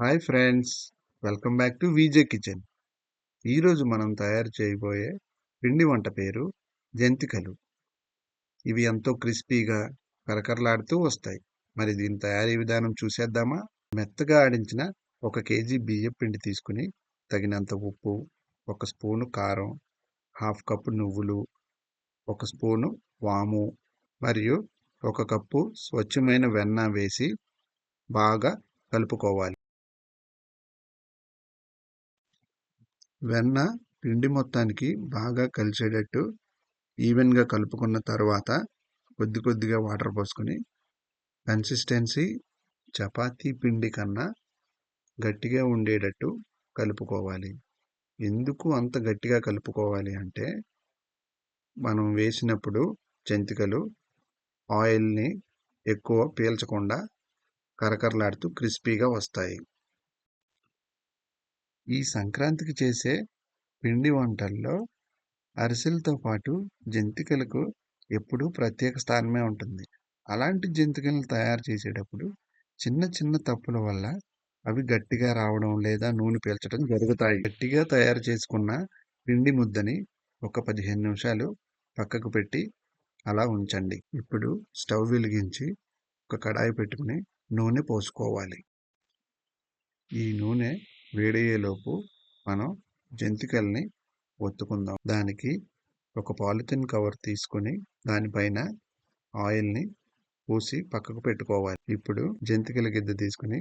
Hi friends welcome back to VJ kitchen. ఈరోజు మనం తయారు చేయబోయే పిండి వంట పేరు జంతికలు. ఇవి ఎంతో క్రిస్పీగా కరకరలాడుతూ వస్తాయి. మరి దీని తయారీ విధానం చూసేద్దామా? మెత్తగా ఆడించిన ఒక కేజీ బియ్యం పిండి తీసుకుని తగినంత ఉప్పు ఒక స్పూను కారం హాఫ్ కప్పు నువ్వులు ఒక స్పూను వాము మరియు ఒక కప్పు స్వచ్ఛమైన వెన్న వేసి బాగా కలుపుకోవాలి. వెన్న పిండి మొత్తానికి బాగా కలిసేటట్టు ఈవెన్గా కలుపుకున్న తర్వాత కొద్ది కొద్దిగా వాటర్ పోసుకొని కన్సిస్టెన్సీ చపాతీ పిండి కన్నా గట్టిగా ఉండేటట్టు కలుపుకోవాలి. ఎందుకు అంత గట్టిగా కలుపుకోవాలి అంటే మనం వేసినప్పుడు జంతికలు ఆయిల్ని ఎక్కువ పీల్చకుండా కరకరలాడుతూ క్రిస్పీగా వస్తాయి. ఈ సంక్రాంతికి చేసే పిండి వంటల్లో అరిసెలతో పాటు జంతికలకు ఎప్పుడూ ప్రత్యేక స్థానమే ఉంటుంది. అలాంటి జంతికలను తయారు చేసేటప్పుడు చిన్న చిన్న తప్పుల వల్ల అవి గట్టిగా రావడం లేదా నూనె పీల్చడం జరుగుతాయి. గట్టిగా తయారు చేసుకున్న పిండి ముద్దని ఒక పదిహేను నిమిషాలు పక్కకు పెట్టి అలా ఉంచండి. ఇప్పుడు స్టవ్ వెలిగించి ఒక కడాయి పెట్టుకుని నూనె పోసుకోవాలి. ఈ నూనె వేడయ్యేలోపు మనం జంతికల్ని ఒత్తుకుందాం. దానికి ఒక పాలిథిన్ కవర్ తీసుకొని దానిపైన ఆయిల్ని పూసి పక్కకు పెట్టుకోవాలి. ఇప్పుడు జంతికల గిద్ద తీసుకుని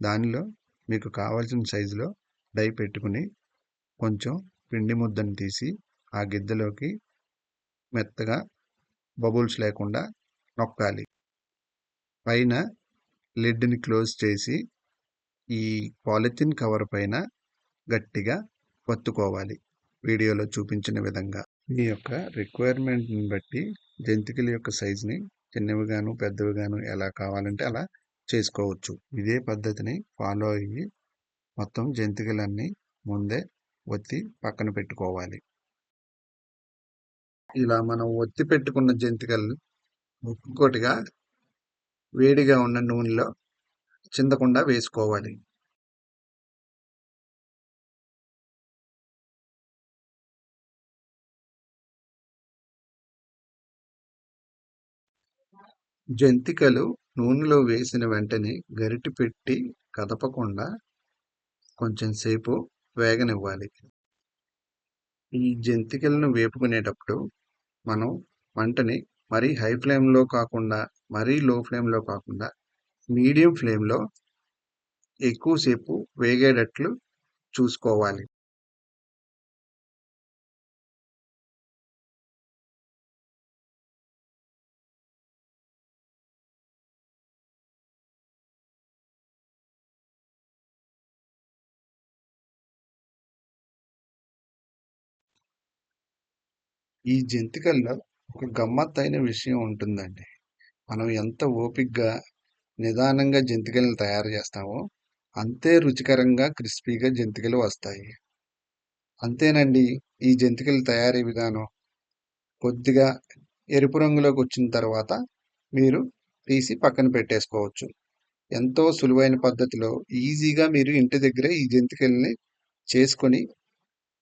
దానిలో మీకు కావాల్సిన సైజులో డై పెట్టుకుని కొంచెం పిండి ముద్దను తీసి ఆ గిద్దలోకి మెత్తగా బబుల్స్ లేకుండా నొక్కాలి. పైన లిడ్ని క్లోజ్ చేసి ఈ పాలిథిన్ కవర్ పైన గట్టిగా పత్తుకోవాలి వీడియోలో చూపించిన విధంగా. మీ యొక్క రిక్వైర్మెంట్ని బట్టి జంతికల యొక్క సైజుని చిన్నవిగాను పెద్దవిగాను ఎలా కావాలంటే అలా చేసుకోవచ్చు. ఇదే పద్ధతిని ఫాలో అయ్యి మొత్తం జంతికలన్నీ ముందే ఒత్తి పక్కన పెట్టుకోవాలి. ఇలా మనం ఒత్తి పెట్టుకున్న జంతికలు ఒక్కొక్కటిగా వేడిగా ఉన్న నూనెలో చిందకుండా వేసుకోవాలి. జంతికలు నూనెలో వేసిన వెంటనే గరిటి పెట్టి కదపకుండా కొంచెం సేపు వేగనివ్వాలి. ఈ జంతికలను వేపుకునేటప్పుడు మనం మంటని మరీ హై ఫ్లేమ్లో కాకుండా మరీ లో ఫ్లేమ్లో కాకుండా మీడియం ఫ్లేమ్లో ఎక్కువసేపు వేగేటట్లు చూసుకోవాలి. ఈ జంతికల్లో ఒక గమ్మత్తైన విషయం ఉంటుందండి. మనం ఎంత ఓపిగ్గా నిదానంగా జంతికలను తయారు చేస్తామో అంతే రుచికరంగా క్రిస్పీగా జంతికలు వస్తాయి. అంతేనండి ఈ జంతికల తయారీ విధానం. కొద్దిగా ఎరుపు రంగులోకి వచ్చిన తర్వాత మీరు తీసి పక్కన పెట్టేసుకోవచ్చు. ఎంతో సులువైన పద్ధతిలో ఈజీగా మీరు ఇంటి దగ్గర ఈ జంతికల్ని చేసుకొని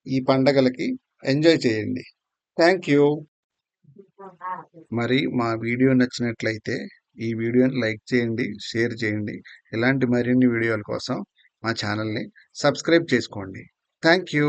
ఈ పండగలకి ఎంజాయ్ చేయండి. Thank you. మరి మా వీడియో నచ్చినట్లయితే ఈ వీడియోని లైక్ చేయండి షేర్ చేయండి. ఇలాంటి మరిన్ని వీడియోల కోసం మా ఛానల్ని సబ్స్క్రైబ్ చేసుకోండి. Thank you